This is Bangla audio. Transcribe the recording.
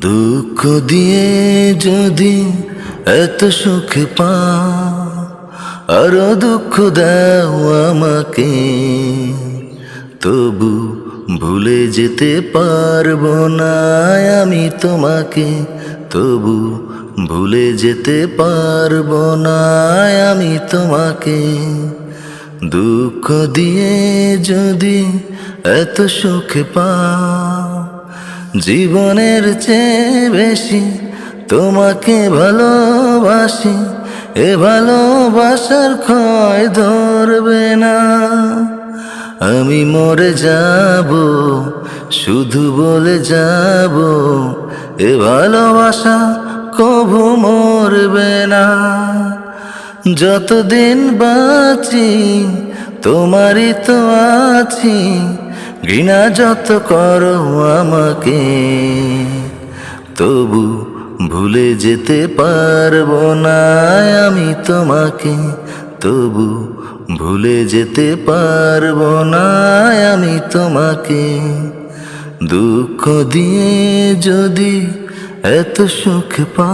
দুঃখ দিয়ে যদি এত সুখ পা, আরও দুঃখ দাও আমাকে, তবু ভুলে যেতে পারব না আমি তোমাকে, তবু ভুলে যেতে পারব না আমি তোমাকে। দুঃখ দিয়ে যদি এত সুখ পাও জীবনের চেয়ে বেশি তোমাকে ভালোবাসি, এ ভালোবাসার ক্ষয় ধরবে না। আমি মরে যাব, শুধু বলে যাব, এ ভালোবাসা কভু মরবে না। যতদিন বাঁচি, তোমারই তো আছি ঘৃণা যত করো আমাকে, তবু ভুলে যেতে পারব না আমি তোমাকে। তবু ভুলে যেতে পারব না আমি তোমাকে। দুঃখ দিয়ে যদি এত সুখ পা